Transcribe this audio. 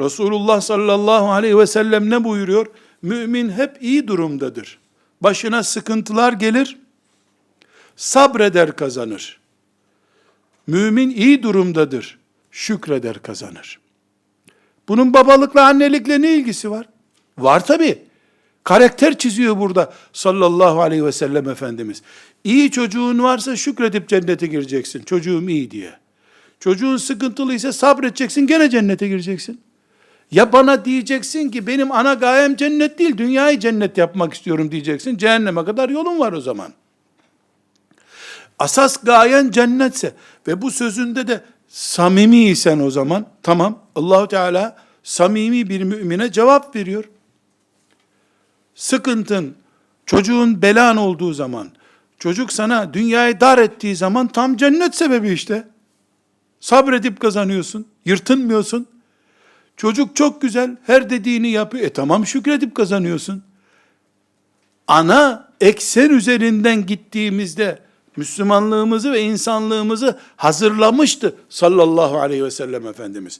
Resulullah sallallahu aleyhi ve sellem ne buyuruyor? Mümin hep iyi durumdadır. Başına sıkıntılar gelir, sabreder kazanır. Mümin iyi durumdadır, şükreder kazanır. Bunun babalıkla annelikle ne ilgisi var? Var tabi. Karakter çiziyor burada sallallahu aleyhi ve sellem Efendimiz. İyi çocuğun varsa şükredip cennete gireceksin. Çocuğum iyi diye. Çocuğun sıkıntılıysa sabredeceksin gene cennete gireceksin. Ya bana diyeceksin ki benim ana gayem cennet değil, dünyayı cennet yapmak istiyorum diyeceksin. Cehenneme kadar yolun var o zaman. Asas gayen cennetse ve bu sözünde de samimiysen o zaman tamam Allahu Teala samimi bir mümine cevap veriyor. Sıkıntın, çocuğun belan olduğu zaman, çocuk sana dünyayı dar ettiği zaman tam cennet sebebi işte. Sabredip kazanıyorsun, yırtınmıyorsun. Çocuk çok güzel, her dediğini yapıyor. E tamam şükredip kazanıyorsun. Ana eksen üzerinden gittiğimizde Müslümanlığımızı ve insanlığımızı hazırlamıştı sallallahu aleyhi ve sellem Efendimiz.